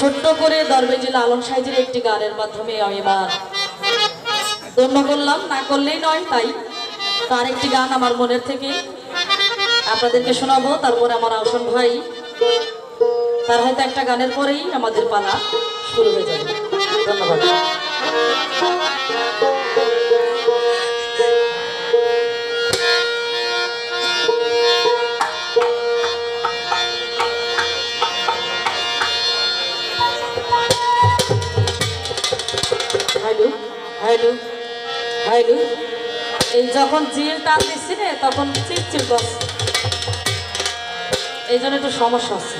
ছোট্ট করে দরবেজিল আলম সাহেজের একটি গানের মাধ্যমে আমি এবার ধন্য করলাম। না করলেই নয়, তাই তার একটি গান আমার মনের থেকে আপনাদেরকে শোনাবো। তারপরে আমার আসন ভাই, তার হয়তো একটা গানের পরেই আমাদের পালা শুরু হয়ে যাবে। ধন্যবাদ। যখন জিল টান দিচ্ছি না, তখন চিরচির করছে। এই জন্য একটু সমস্যা আছে